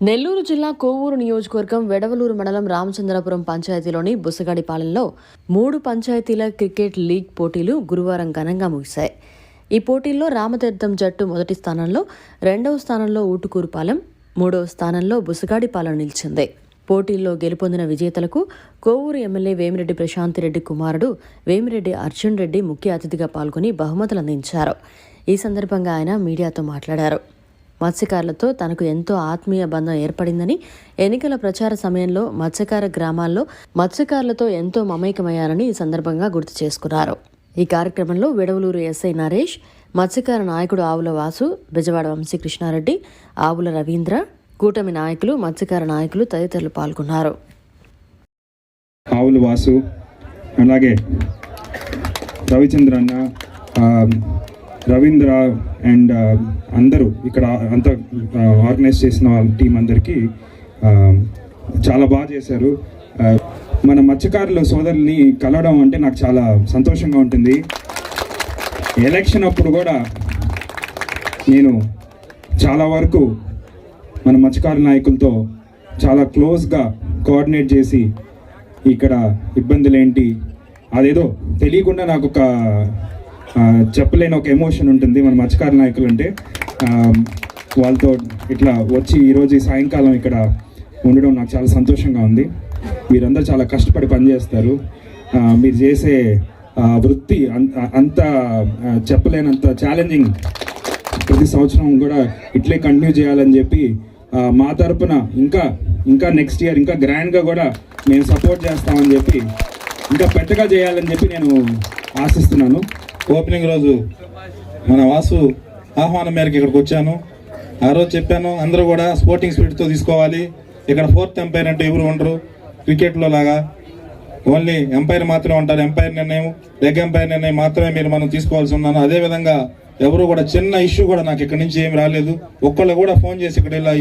నెల్లూరు జిల్లా కోవూరు నియోజకవర్గం వెడవలూరు మండలం రామచంద్రపురం పంచాయతీలోని బుసగాడిపాలెంలో మూడు పంచాయతీల క్రికెట్ లీగ్ పోటీలు గురువారం ఘనంగా ముగిశాయి. ఈ పోటీల్లో రామతీర్థం జట్టు మొదటి స్థానంలో రెండవ స్థానంలో ఊటుకూరుపాలెం మూడవ స్థానంలో బుసగాడిపాలెం నిలిచింది. పోటీల్లో గెలుపొందిన విజేతలకు కోవూరు ఎమ్మెల్యే వేమిరెడ్డి ప్రశాంతిరెడ్డి కుమారుడు వేమిరెడ్డి అర్జున్ రెడ్డి ముఖ్య అతిథిగా పాల్గొని బహుమతులు అందించారు. ఈ సందర్భంగా ఆయన మీడియాతో మాట్లాడారు. మత్స్యకారులతో తనకు ఎంతో ఆత్మీయ బంధం ఏర్పడిందని ఎన్నికల ప్రచార సమయంలో మత్స్యకార గ్రామాల్లో మత్స్యకారులతో ఎంతో మమేకమయ్యారని ఈ సందర్భంగా గుర్తు చేసుకున్నారు. ఈ కార్యక్రమంలో విడవలూరు ఎస్ఐ నరేష్ మత్స్యకార నాయకుడు ఆవుల వాసు బెజవాడ వంశీకృష్ణారెడ్డి ఆవుల రవీంద్ర కూటమి నాయకులు మత్స్యకార నాయకులు తదితరులు పాల్గొన్నారు. ఆవుల వాసు అలాగే రవిచంద్ర అన్న రవీంద్ర అండ్ అందరూ ఇక్కడ అంతా ఆర్గనైజ్ చేసిన టీం అందరికీ చాలా బాగా చేశారు. మన మత్స్యకారుల సోదరుల్ని కలవడం అంటే నాకు చాలా సంతోషంగా ఉంటుంది. ఎలక్షన్ అప్పుడు కూడా నేను చాలా వరకు మన మత్స్యకారుల నాయకులతో చాలా క్లోజ్గా కోఆర్డినేట్ చేసి ఇక్కడ ఇబ్బందులు ఏంటి అదేదో తెలియకుండా నాకు ఒక చెప్పలేని ఒక ఎమోషన్ ఉంటుంది మన మత్స్యకార నాయకులు అంటే వాళ్ళతో ఇట్లా వచ్చి ఈరోజు సాయంకాలం ఇక్కడ ఉండడం నాకు చాలా సంతోషంగా ఉంది. మీరందరూ చాలా కష్టపడి పనిచేస్తారు. మీరు చేసే వృత్తి అంత చెప్పలేనంత ఛాలెంజింగ్ ప్రతి సంవత్సరం కూడా ఇట్లే కంటిన్యూ చేయాలని చెప్పి మా తరపున ఇంకా ఇంకా నెక్స్ట్ ఇయర్ ఇంకా గ్రాండ్గా కూడా మేము సపోర్ట్ చేస్తామని చెప్పి ఇంకా పెద్దగా చేయాలని చెప్పి నేను ఆశిస్తున్నాను. ఓపెనింగ్ రోజు మన వాసు ఆహ్వానం మేరకు ఇక్కడికి వచ్చాను. ఆ రోజు చెప్పాను అందరూ కూడా స్పోర్టింగ్ స్పిరిట్తో తీసుకోవాలి. ఇక్కడ ఫోర్త్ ఎంపైర్ అంటే ఎవరు ఉండరు. క్రికెట్లో లాగా. ఓన్లీ ఎంపైర్ మాత్రమే ఉంటారు. ఎంపైర్ నిర్ణయం లెగ్ ఎంపైర్ నిర్ణయం మాత్రమే మీరు మనం తీసుకోవాల్సి ఉన్నాను. అదేవిధంగా ఎవరు కూడా చిన్న ఇష్యూ కూడా నాకు ఇక్కడి నుంచి ఏమి రాలేదు. ఒక్కళ్ళు కూడా ఫోన్ చేసి ఇక్కడ ఇలా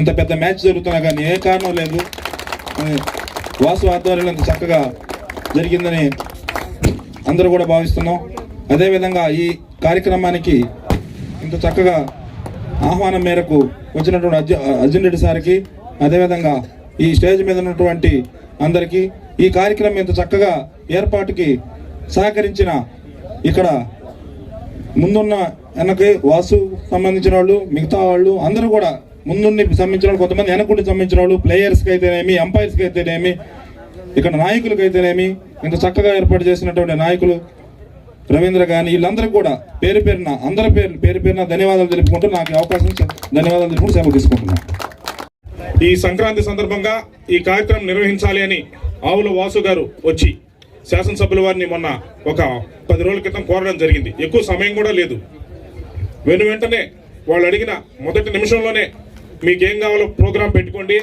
ఇంత పెద్ద మ్యాచ్ జరుగుతున్నా కానీ ఏ కారణం లేదు. వాసు ఆధ్వర్యంలో చక్కగా జరిగిందని అందరూ కూడా భావిస్తున్నాం. అదేవిధంగా ఈ కార్యక్రమానికి ఇంత చక్కగా ఆహ్వానం మేరకు వచ్చినటువంటి అర్జు అర్జున్ రెడ్డి సార్కి అదేవిధంగా ఈ స్టేజ్ మీద ఉన్నటువంటి అందరికీ ఈ కార్యక్రమం ఇంత చక్కగా ఏర్పాటుకి సహకరించిన ఇక్కడ ముందున్న వెనక వాసు సంబంధించిన వాళ్ళు మిగతా వాళ్ళు అందరూ కూడా ముందుండి సంబంధించిన వాళ్ళు కొంతమంది వెనకుండి సంబంధించిన వాళ్ళు ప్లేయర్స్కి అయితేనేమి ఎంపైర్స్కి అయితేనేమి ఇక్కడ నాయకులకైతేనేమి అయితేనేమి ఇంత చక్కగా ఏర్పాటు చేసినటువంటి నాయకులు రవీంద్ర కానీ వీళ్ళందరూ కూడా పేరు పేరున అందరి పేరు పేరు పేరున ధన్యవాదాలు తెలుపుకుంటూ నాకు అవకాశం ధన్యవాదాలు తెలుపుకుంటూ సేవ తీసుకుంటున్నాను ఈ సంక్రాంతి సందర్భంగా ఈ కార్యక్రమం నిర్వహించాలి అని ఆవుల వాసు గారు వచ్చి శాసనసభ్యుల వారిని మొన్న ఒక పది రోజుల క్రితం కోరడం జరిగింది. ఎక్కువ సమయం కూడా లేదు. వెను వెంటనే వాళ్ళు అడిగిన మొదటి నిమిషంలోనే మీకు ఏం కావాలో ప్రోగ్రాం పెట్టుకోండి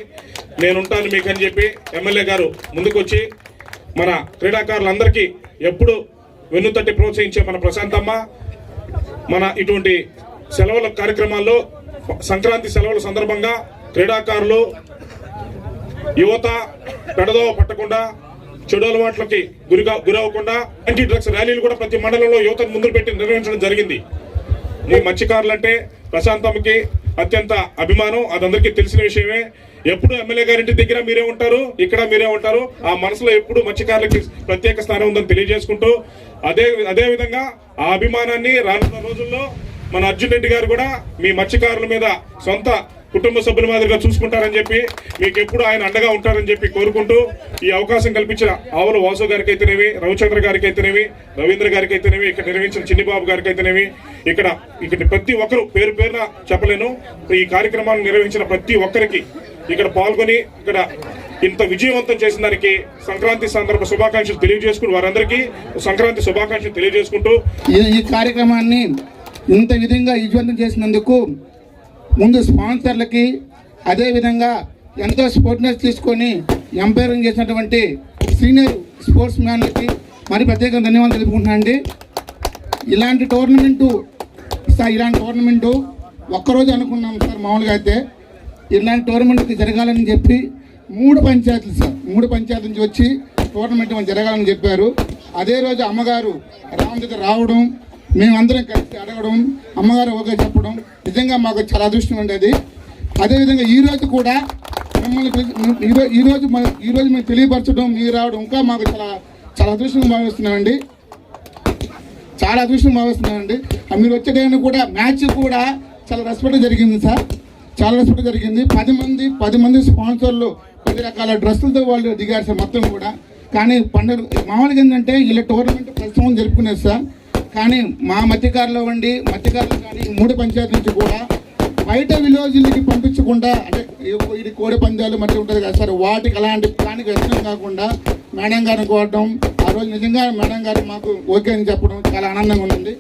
నేను ఉంటాను మీకు అని చెప్పి ఎమ్మెల్యే గారు ముందుకొచ్చి మన క్రీడాకారులందరికీ ఎప్పుడు వెన్నుతట్టి ప్రోత్సహించే మన ప్రశాంతమ్మ మన ఇటువంటి సెలవుల కార్యక్రమాల్లో సంక్రాంతి సెలవుల సందర్భంగా క్రీడాకారులు యువత పెడదోవ పట్టకుండా చెడు అలవాట్లకి గురిగా గురవ్వకుండా యాంటీ డ్రగ్స్ ర్యాలీలు కూడా ప్రతి మండలంలో యువతను ముందు పెట్టి నిర్వహించడం జరిగింది. ఈ మత్స్యకారులు అంటే ప్రశాంతమ్మకి అత్యంత అభిమానం అదందరికీ తెలిసిన విషయమే. ఎప్పుడు ఎమ్మెల్యే గారింటి దగ్గర మీరే ఉంటారు ఇక్కడ మీరే ఉంటారు ఆ మనసులో ఎప్పుడు మత్స్యకారులకి ప్రత్యేక స్థానం ఉందని తెలియజేసుకుంటూ అదే అదే విధంగా ఆ అభిమానాన్ని రానున్న రోజుల్లో మన అర్జున్ రెడ్డి గారు కూడా మీ మత్స్యకారుల మీద సొంత కుటుంబ సభ్యుల మాదిరిగా చూసుకుంటారని చెప్పి మీకు ఎప్పుడు ఆయన అండగా ఉంటారని చెప్పి కోరుకుంటూ ఈ అవకాశం కల్పించిన ఆవుల వాసు గారికి అయితేనేవి రవిచంద్ర గారికి అయితేనేవి రవీంద్ర గారికి అయితేనేవి ఇక్కడ నిర్వహించిన చిన్నిబాబు గారికి అయితేనేవి ఇక్కడ ఇక్కడ ప్రతి ఒక్కరు పేరు పేరున చెప్పలేను. ఈ కార్యక్రమాన్ని నిర్వహించిన ప్రతి ఒక్కరికి ఇక్కడ పాల్గొని ఇక్కడ ఇంత విజయవంతం చేసిన దానికి సంక్రాంతి సందర్భ శుభాకాంక్షలు తెలియజేసుకుని వారందరికీ సంక్రాంతి శుభాకాంక్షలు తెలియజేసుకుంటూ ఈ ఈ కార్యక్రమాన్ని ఇంత విధంగా విజయవంతం చేసినందుకు ముందు స్పాన్సర్లకి అదేవిధంగా ఎంతో స్పోర్ట్నెస్ తీసుకొని ఎంపైరింగ్ చేసినటువంటి సీనియర్ స్పోర్ట్స్ మ్యాన్లకి మరి ప్రత్యేకంగా ధన్యవాదాలు తెలుపుకుంటున్నాను అండి. ఇలాంటి టోర్నమెంటు సార్ ఇలాంటి టోర్నమెంటు ఒక్కరోజు అనుకున్నాం సార్ మామూలుగా అయితే. ఇలాంటి టోర్నమెంట్కి జరగాలని చెప్పి మూడు పంచాయతీలు సార్ మూడు పంచాయతీల నుంచి వచ్చి టోర్నమెంట్ జరగాలని చెప్పారు. అదే రోజు అమ్మగారు రామదీత రావడం మేమందరం కలిసి అడగడం అమ్మగారు ఓకే చెప్పడం నిజంగా మాకు చాలా అదృష్టం ఉండేది. అదేవిధంగా ఈరోజు కూడా మిమ్మల్ని ఈరోజు ఈరోజు మేము తెలియపరచడం మీరు రావడం ఇంకా మాకు చాలా చాలా అదృష్టంగా భావిస్తున్నామండి. చాలా అదృష్టం భావిస్తున్నామండి. మీరు వచ్చేటైనా కూడా మ్యాచ్ కూడా చాలా రెస్పెక్ట్ జరిగింది సార్. చాలా రెస్పెక్ట్ జరిగింది. పది మంది పది మంది స్పాన్సర్లు పది రకాల డ్రెస్సులతో వాళ్ళు దిగారు సార్ మొత్తం కూడా. కానీ పండుగ మామూలుగా ఏంటంటే ఇలా టోర్నమెంట్ ప్రస్తుతం జరుపుకునేది సార్. కానీ మా మత్స్యకారులు వండి మత్స్యకారులు కానీ మూడు పంచాయతీ నుంచి కూడా బయట విలేజ్లకి పంపించకుండా అంటే ఇది కోడి పందాలు మధ్య ఉంటుంది కదా సార్ వాటికి అలాంటి దానికి వ్యసనం కాకుండా మేడం గారిని కోరడం ఆ రోజు నిజంగా మేడం గారు మాకు ఓకే అని చెప్పడం చాలా ఆనందంగా ఉందండి.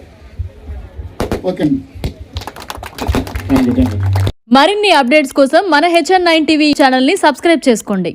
ఓకే అండి. మరిన్ని అప్డేట్స్ కోసం మన హెచ్ఎన్ నైన్ టీవీ ఛానల్ని సబ్స్క్రైబ్ చేసుకోండి.